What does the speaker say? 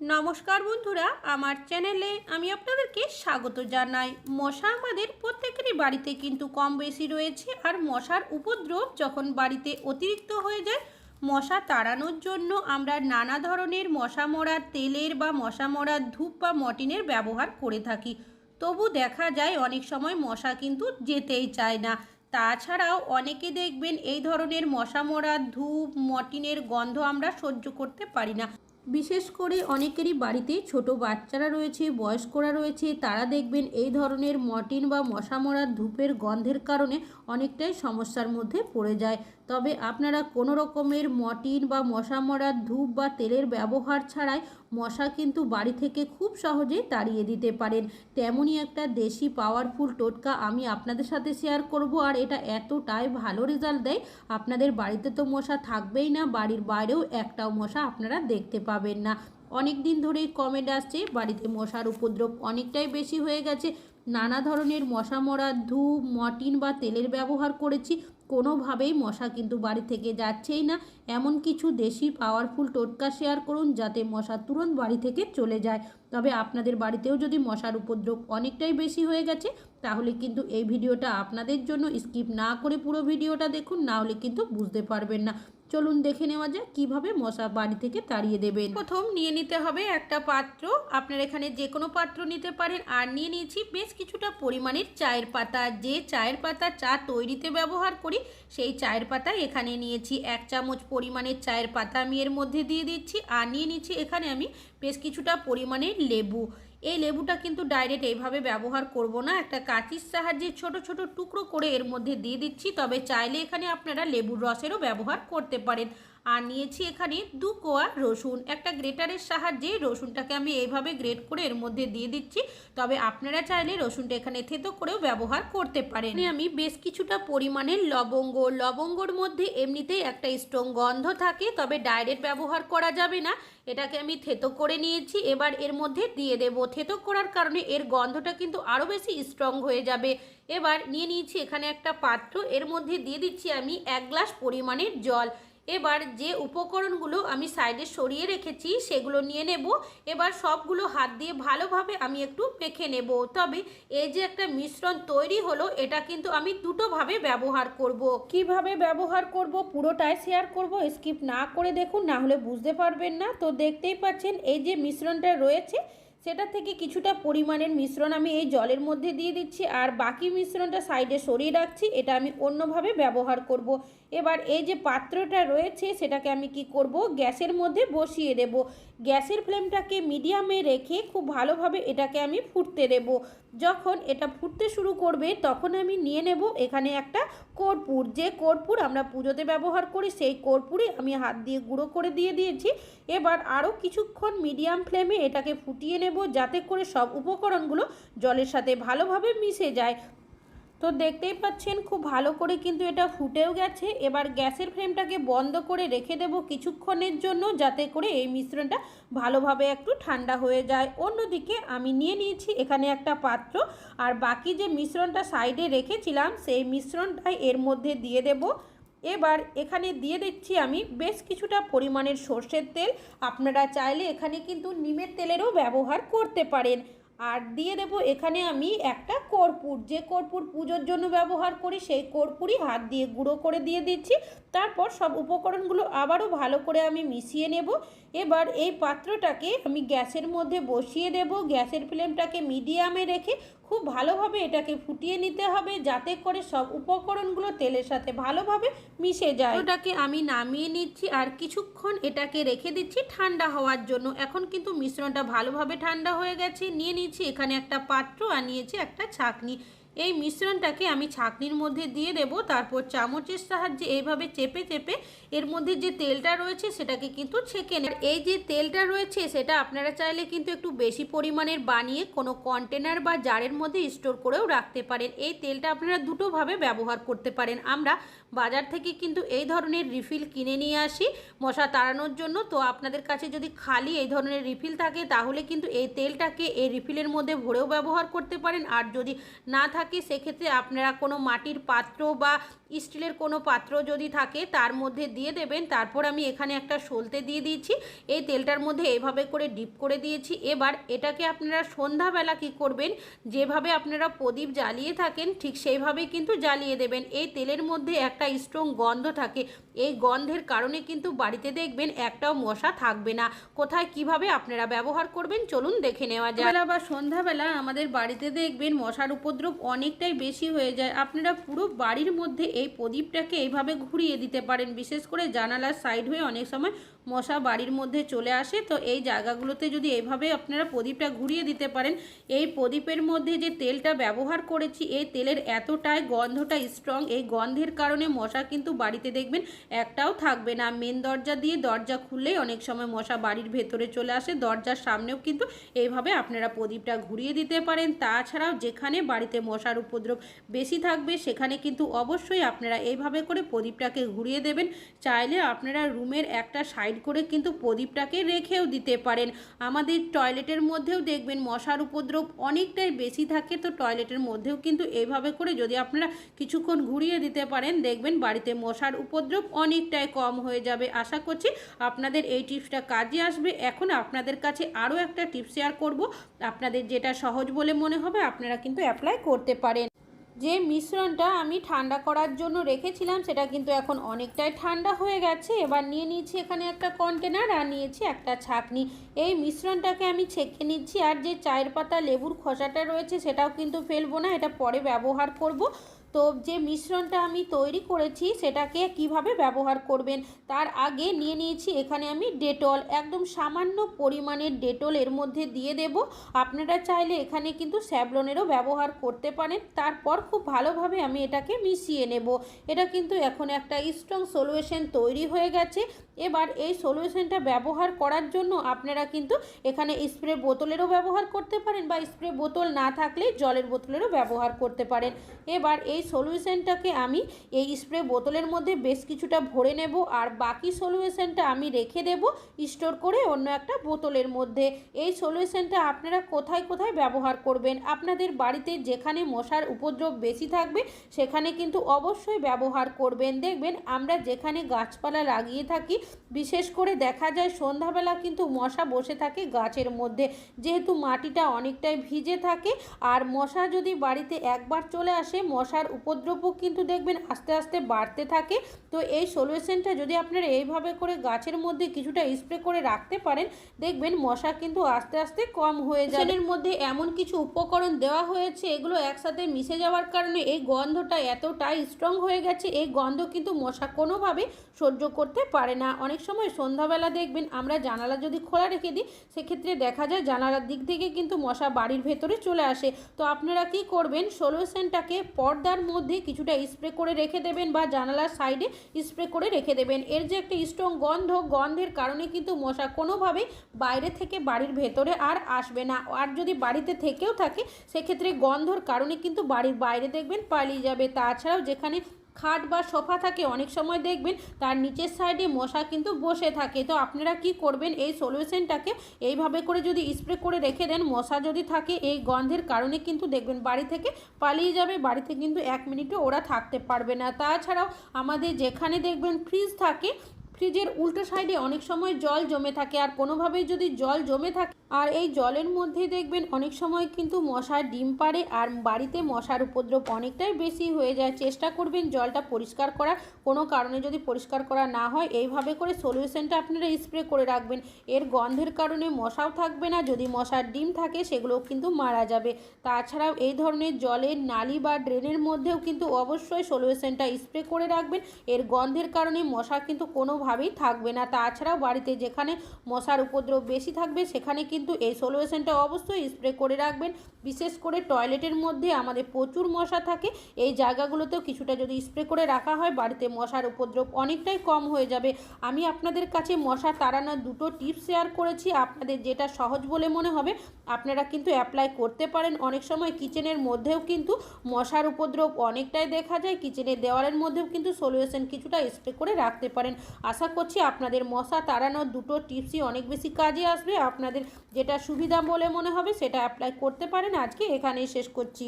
নমস্কার বন্ধুরা, আমার চ্যানেলে আমি আপনাদেরকে স্বাগত জানাই। মশা আমাদের প্রত্যেকেরই বাড়িতে কিন্তু কম বেশি রয়েছে আর মশার উপদ্রব যখন বাড়িতে অতিরিক্ত হয়ে যায়, মশা তাড়ানোর জন্য আমরা নানা ধরনের মশা মরার তেলের বা মশা মরার ধূপ বা মটিনের ব্যবহার করে থাকি। তবু দেখা যায় অনেক সময় মশা কিন্তু যেতেই চায় না। তাছাড়াও অনেকে দেখবেন এই ধরনের মশা মরার ধূপ, মটিনের গন্ধ আমরা সহ্য করতে পারি না। বিশেষ করে অনেকেরই বাড়িতে ছোট বাচ্চারা রয়েছে, বয়স্করা রয়েছে, তারা দেখবেন এই ধরনের মটিন বা মশা মরার ধূপের গন্ধের কারণে অনেকটাই সমস্যার মধ্যে পড়ে যায়। তবে আপনারা কোনো রকমের মটিন বা মশা মরার ধূপ বা তেলের ব্যবহার ছাড়াই মশা কিন্তু বাড়ি থেকে খুব সহজে তাড়িয়ে দিতে পারেন। তেমনই একটা দেশি পাওয়ারফুল টোটকা আমি আপনাদের সাথে শেয়ার করব আর এটা এতটাই ভালো রেজাল্ট দেয়, আপনাদের বাড়িতে তো মশা থাকবেই না, বাড়ির বাইরেও একটাও মশা আপনারা দেখতে পাবেন না। অনেক দিন ধরেই কমেন্ট আসছে, বাড়িতে মশার উপদ্রব অনেকটাই বেশি হয়ে গেছে। নানা ধরনের মশা মরার ধূপ মটিন বা তেলের ব্যবহার করেছি। কোনোভাবেই মশা কিন্তু বাড়ি থেকে যাচ্ছেই না। এমন কিছু দেশি পাওয়ারফুল টোটকা শেয়ার করুন যাতে মশা তুরন্ত বাড়ি থেকে চলে যায়। তবে আপনাদের বাড়িতেও যদি মশার উপদ্রব অনেকটাই বেশি হয়ে গেছে, তাহলে কিন্তু এই ভিডিওটা আপনাদের জন্য স্কিপ না করে পুরো ভিডিওটা দেখুন, না হলে কিন্তু বুঝতে পারবেন না। চলুন দেখে নেওয়া যাক কীভাবে মশা বাড়ি থেকে তাড়িয়ে দেবেন। প্রথম নিয়ে নিতে হবে একটা পাত্র। আপনার এখানে যে কোনো পাত্র নিতে পারেন। আর নিয়ে নিয়েছি বেশ কিছুটা পরিমাণের চায়ের পাতা। যে চায়ের পাতা চা তৈরিতে ব্যবহার করি, সেই চায়ের পাতা এখানে নিয়েছি। এক চামচ পরিমাণের চায়ের পাতা আমি এর মধ্যে দিয়ে দিচ্ছি। আর নিয়ে নিচ্ছি এখানে আমি বেশ কিছুটা পরিমাণের লেবু। এই লেবুটা কিন্তু ডাইরেক্ট এইভাবে ব্যবহার করব না। একটা কাঁচির সাহায্যে ছোট ছোট টুকরো করে এর মধ্যে দিয়ে দিচ্ছি। তবে চাইলে এখানে আপনারা লেবুর রসেরও ব্যবহার করতে পারেন। আর নিয়েছি এখানে দু কোয়া রসুন। একটা গ্রেটারের সাহায্যে রসুনটাকে আমি এইভাবে গ্রেট করে এর মধ্যে দিয়ে দিচ্ছি। তবে আপনারা চাইলে রসুনটা এখানে থেতো করেও ব্যবহার করতে পারেন। আমি বেশ কিছুটা পরিমাণের লবঙ্গ। লবঙ্গর মধ্যে এমনিতেই একটা স্ট্রং গন্ধ থাকে, তবে ডাইরেক্ট ব্যবহার করা যাবে না। এটাকে আমি থেতো করে নিয়েছি। এবার এর মধ্যে দিয়ে দেব। থেতো করার কারণে এর গন্ধটা কিন্তু আরও বেশি স্ট্রং হয়ে যাবে। এবার নিয়ে নিয়েছি এখানে একটা পাত্র। এর মধ্যে দিয়ে দিচ্ছি আমি এক গ্লাস পরিমাণের জল। এবার যে উপকরণগুলো আমি সাইডে সরিয়ে রেখেছি, সেগুলো নিয়ে নেব। এবার সবগুলো হাত দিয়ে ভালোভাবে আমি একটু মেখে নেব। তবে এই যে একটা মিশ্রণ তৈরি হলো, এটা কিন্তু আমি দুটোভাবে ব্যবহার করব। কীভাবে ব্যবহার করব পুরোটাই শেয়ার করব স্কিপ না করে দেখুন, না হলে বুঝতে পারবেন না। তো দেখতেই পাচ্ছেন, এই যে মিশ্রণটা রয়েছে সেটা থেকে কিছুটা পরিমাণের মিশ্রণ আমি এই জলের মধ্যে দিয়ে দিচ্ছি আর বাকি মিশ্রণটা সাইডে সরিয়ে রাখছি, এটা আমি অন্যভাবে ব্যবহার করব। এবার এই যে পাত্রটা রয়েছে সেটাকে আমি কি করব? গ্যাসের মধ্যে বসিয়ে দেব। গ্যাসের ফ্লেমটাকে মিডিয়ামে রেখে খুব ভালোভাবে এটাকে আমি ফুটতে দেব। যখন এটা ফুটতে শুরু করবে, তখন আমি নিয়ে নেব এখানে একটা কর্পূর। যে কর্পূর আমরা পুজোতে ব্যবহার করি, সেই কর্পূরই আমি হাত দিয়ে গুঁড়ো করে দিয়ে দিয়েছি। এবার আরও কিছুক্ষণ মিডিয়াম ফ্লেমে এটাকে ফুটিয়ে নেব, যাতে করে সব উপকরণগুলো জলের সাথে ভালোভাবে মিশে যায়। তো দেখতেই পাচ্ছেন, খুব ভালো করে কিন্তু এটা ফুটেও গেছে। এবার গ্যাসের ফ্লেমটাকে বন্ধ করে রেখে দেব কিছুক্ষণের জন্য, যাতে করে এই মিশ্রণটা ভালোভাবে একটু ঠান্ডা হয়ে যায়। অন্যদিকে আমি নিয়ে নিয়েছি এখানে একটা পাত্র, আর বাকি যে মিশ্রণটা সাইডে রেখেছিলাম, সেই মিশ্রণটাই এর মধ্যে দিয়ে দেব। এবার এখানে দিয়ে দিচ্ছি আমি বেশ কিছুটা পরিমাণের সর্ষের তেল। আপনারা চাইলে এখানে কিন্তু নিমের তেলেরও ব্যবহার করতে পারেন। আর দিয়ে দেবো এখানে আমি একটা কর্পূর। যে কর্পূর পুজোর জন্য ব্যবহার করি, সেই কর্পূরই হাত দিয়ে গুঁড়ো করে দিয়ে দিচ্ছি। তারপর সব উপকরণগুলো আবারও ভালো করে আমি মিশিয়ে নেব। এবার এই পাত্রটাকে আমি গ্যাসের মধ্যে বসিয়ে দেব। গ্যাসের ফ্লেমটাকে মিডিয়ামে রেখে খুব ভালোভাবে এটাকে ফুটিয়ে নিতে হবে যাতে করে সব উপকরণগুলো তেলের সাথে ভালোভাবে মিশে যায়। ওটাকে আমি নামিয়ে নিচ্ছি আর কিছুক্ষণ এটাকে রেখে দিচ্ছি ঠান্ডা হওয়ার জন্য। এখন কিন্তু মিশ্রণটা ভালোভাবে ঠান্ডা হয়ে গেছে। নিয়ে নিচ্ছি এখানে একটা পাত্র আর নিয়েছি একটা ছাকনি। এই মিশ্রণটাকে আমি ছাকনির মধ্যে দিয়ে দেব, তারপর চামচের সাহায্যে এইভাবে চেপে চেপে এর মধ্যে যে তেলটা রয়েছে সেটাকে কিন্তু ছেঁকে নেন এই যে তেলটা রয়েছে সেটা আপনারা চাইলে কিন্তু একটু বেশি পরিমাণের বানিয়ে কোনো কন্টেনার বা জারের মধ্যে স্টোর করেও রাখতে পারেন। এই তেলটা আপনারা দুটোভাবে ব্যবহার করতে পারেন। আমরা বাজার থেকে কিন্তু এই ধরনের রিফিল কিনে নিয়ে আসি মশা তাড়ানোর জন্য। তো আপনাদের কাছে যদি খালি এই ধরনের রিফিল থাকে তাহলে কিন্তু এই তেলটাকে এই রিফিলের মধ্যে ভরেও ব্যবহার করতে পারেন। আর যদি না থাকে সেক্ষেত্রে আপনারা কোনো মাটির পাত্র বা স্টিলের কোনো পাত্র যদি থাকে, তার মধ্যে দিয়ে দেবেন। তারপর আমি এখানে একটা সলতে দিয়ে দিয়েছি। এই তেলটার মধ্যে এভাবে করে ডিপ করে দিয়েছি। এবার এটাকে আপনারা সন্ধ্যাবেলা কি করবেন, যেভাবে আপনারা প্রদীপ জ্বালিয়ে থাকেন, ঠিক সেইভাবে কিন্তু জ্বালিয়ে দেবেন। এই তেলের মধ্যে একটা স্ট্রং গন্ধ থাকে। এই গন্ধের কারণে কিন্তু বাড়িতে দেখবেন একটাও মশা থাকবে না। কোথায় কীভাবে আপনারা ব্যবহার করবেন, চলুন দেখে নেওয়া যায় বা সন্ধ্যাবেলা আমাদের বাড়িতে দেখবেন মশার উপদ্রব অনেকটাই বেশি হয়ে যায়। আপনারা পুরো বাড়ির মধ্যে এই প্রদীপটাকে এইভাবে ঘুরিয়ে দিতে পারেন। বিশেষ করে জানালার সাইড হয়ে অনেক সময় মশা বাড়ির মধ্যে চলে আসে, তো এই জায়গাগুলোতে যদি এইভাবে আপনারা প্রদীপটা ঘুরিয়ে দিতে পারেন, এই প্রদীপের মধ্যে যে তেলটা ব্যবহার করেছি, এই তেলের এতটাই গন্ধটা স্ট্রং এই গন্ধের কারণে মশা কিন্তু বাড়িতে দেখবেন একটাও থাকবে না। মেন দরজা দিয়ে দরজা খুললেই অনেক সময় মশা বাড়ির ভেতরে চলে আসে, দরজার সামনেও কিন্তু এইভাবে আপনারা প্রদীপটা ঘুরিয়ে দিতে পারেন। তাছাড়াও যেখানে বাড়িতে মশার উপদ্রব বেশি থাকবে, সেখানে কিন্তু অবশ্যই আপনারা এইভাবে করে প্রদীপটাকে ঘুরিয়ে দেবেন। চাইলে আপনারা রুমের একটা সাইড করে কিন্তু প্রদীপটাকে রেখেও দিতে পারেন। আমাদের টয়লেটের মধ্যেও দেখবেন মশার উপদ্রব অনেকটাই বেশি থাকে, তো টয়লেটের মধ্যেও কিন্তু এইভাবে করে যদি আপনারা কিছুক্ষণ ঘুরিয়ে দিতে পারেন, দেখবেন বাড়িতে মশার উপদ্রব অনেকটাই কম হয়ে যাবে। আশা করছি আপনাদের এই টিপসটা কাজে আসবে। এখন আপনাদের কাছে আরও একটা টিপস শেয়ার করব। আপনাদের যেটা সহজ বলে মনে হবে, আপনারা কিন্তু অ্যাপ্লাই করতে পারেন। যে মিশ্রণটা আমি ঠান্ডা করার জন্য রেখেছিলাম, সেটা কিন্তু এখন অনেকটাই ঠান্ডা হয়ে গেছে। এবার নিয়ে নিয়েছি এখানে একটা কন্টেনার আর নিয়েছি একটা ছাকনি। এই মিশ্রণটাকে আমি ছেঁকে নিচ্ছি, আর যে চায়ের পাতা লেবুর খোসাটা রয়েছে, সেটাও কিন্তু ফেলব না, এটা পরে ব্যবহার করব। তো যে মিশ্রণটা আমি তৈরি করেছি, সেটাকে কীভাবে ব্যবহার করবেন? তার আগে নিয়ে নিয়েছি এখানে আমি ডেটল। একদম সামান্য পরিমাণের ডেটল এর মধ্যে দিয়ে দেব। আপনারা চাইলে এখানে কিন্তু স্যাবলনেরও ব্যবহার করতে পারেন। তারপর খুব ভালোভাবে আমি এটাকে মিশিয়ে নেব। এটা কিন্তু এখন একটা স্ট্রং সলিউশন তৈরি হয়ে গেছে। এবার এই সলিউশনটা ব্যবহার করার জন্য আপনারা কিন্তু এখানে স্প্রে বোতলেরও ব্যবহার করতে পারেন বা স্প্রে বোতল না থাকলে জলের বোতলেরও ব্যবহার করতে পারেন। এবার এই সলিউশনটাকে আমি এই স্প্রে বোতলের মধ্যে বেশ কিছুটা ভরে নেব আর বাকি সলিউশনটা আমি রেখে দেব স্টোর করে অন্য একটা বোতলের মধ্যে। এই সলিউশনটা আপনারা কোথায় কোথায় ব্যবহার করবেন? আপনাদের বাড়িতে যেখানে মশার উপদ্রব বেশি থাকবে, সেখানে কিন্তু অবশ্যই ব্যবহার করবেন। দেখবেন আমরা যেখানে গাছপালা লাগিয়ে থাকি, বিশেষ করে দেখা যায় সন্ধ্যাবেলা কিন্তু মশা বসে থাকে গাছের মধ্যে। যেহেতু মাটিটা অনেকটাই ভিজে থাকে, আর মশা যদি বাড়িতে একবার চলে আসে, মশার উপদ্রবও কিন্তু দেখবেন আস্তে আস্তে বাড়তে থাকে। তো এই সলিউশনটা যদি আপনারা এইভাবে করে গাছের মধ্যে কিছুটা স্প্রে করে রাখতে পারেন, দেখবেন মশা কিন্তু আস্তে আস্তে কম হয়ে যায় মধ্যে এমন কিছু উপকরণ দেওয়া হয়েছে, এগুলো একসাথে মিশে যাওয়ার কারণে এই গন্ধটা এতটাই স্ট্রং হয়ে গেছে, এই গন্ধ কিন্তু মশা কোনোভাবে সহ্য করতে পারে না। অনেক সময় সন্ধ্যাবেলা দেখবেন আমরা জানালা যদি খোলা রেখে দিই, সেক্ষেত্রে দেখা যায় জানালার দিক থেকে কিন্তু মশা বাড়ির ভেতরে চলে আসে। তো আপনারা কি করবেন সলিউশনটাকে পর্দার মধ্যে কিছুটা স্প্রে করে রেখে দেবেন বা জানালার সাইডে স্প্রে করে রেখে দেবেন। এর যে একটা স্ট্রং গন্ধ, গন্ধের কারণে কিন্তু মশা কোনোভাবেই বাইরে থেকে বাড়ির ভেতরে আর আসবে না। আর যদি বাড়িতে থেকেও থাকে, সেক্ষেত্রে গন্ধর কারণে কিন্তু বাড়ির বাইরে দেখবেন পালিয়ে যাবে। তাছাড়াও যেখানে খাট বা সোফা থাকে, অনেক সময় দেখবেন তার নিচের সাইডে মশা কিন্তু বসে থাকে। তো আপনারা কি করবেন? এই সলিউশনটাকে এইভাবে করে যদি স্প্রে করে রেখে দেন, মশা যদি থাকে, এই গন্ধের কারণে কিন্তু দেখবেন বাড়ি থেকে পালিয়ে যাবে। বাড়িতে কিন্তু এক মিনিটও ওরা থাকতে পারবে না। তাছাড়াও আমাদের যেখানে দেখবেন ফ্রিজ থাকে, ফ্রিজের উল্টো সাইডে অনেক সময় জল জমে থাকে। আর কোনোভাবেই যদি জল জমে থাকে আর এই জলের মধ্যে দেখবেন অনেক সময় কিন্তু মশার ডিম পাড়ে আর বাড়িতে মশার উপদ্রব অনেকটাই বেশি হয়ে যায়। চেষ্টা করবেন জলটা পরিষ্কার করার। কোনো কারণে যদি পরিষ্কার করা না হয়, এইভাবে করে সলিউশনটা আপনারা স্প্রে করে রাখবেন। এর গন্ধের কারণে মশাও থাকবে না। যদি মশার ডিম থাকে, সেগুলোও কিন্তু মারা যাবে। তাছাড়াও এই ধরনের জলের নালি বা ড্রেনের মধ্যেও কিন্তু অবশ্যই সলিউশনটা স্প্রে করে রাখবেন। এর গন্ধের কারণে মশা কিন্তু কোনোভাবেই থাকবে না। তাছাড়াও বাড়িতে যেখানে মশার উপদ্রব বেশি থাকবে, সেখানে কিন্তু এই সলিউশনটা অবশ্যই স্প্রে করে রাখবেন। বিশেষ করে টয়লেটের মধ্যে আমাদের প্রচুর মশা থাকে। এই জায়গাগুলোতেও কিছুটা যদি স্প্রে করে রাখা হয়, বাড়িতে মশার উপদ্রব অনেকটাই কম হয়ে যাবে। আমি আপনাদের কাছে মশা তাড়ানোর দুটো টিপস শেয়ার করেছি। আপনাদের যেটা সহজ বলে মনে হবে, আপনারা কিন্তু অ্যাপ্লাই করতে পারেন। অনেক সময় কিচেনের মধ্যেও কিন্তু মশার উপদ্রব অনেকটাই দেখা যায়। কিচেনের দেওয়ালের মধ্যেও কিন্তু সলিউশন কিছুটা স্প্রে করে রাখতে পারেন। আশা করছি আপনাদের মশা তাড়ানোর দুটো টিপসই অনেক বেশি কাজে আসবে। আপনাদের যেটা সুবিধা বলে মনে হবে সেটা অ্যাপ্লাই করতে পারেন। আজকে এখানেই শেষ করছি।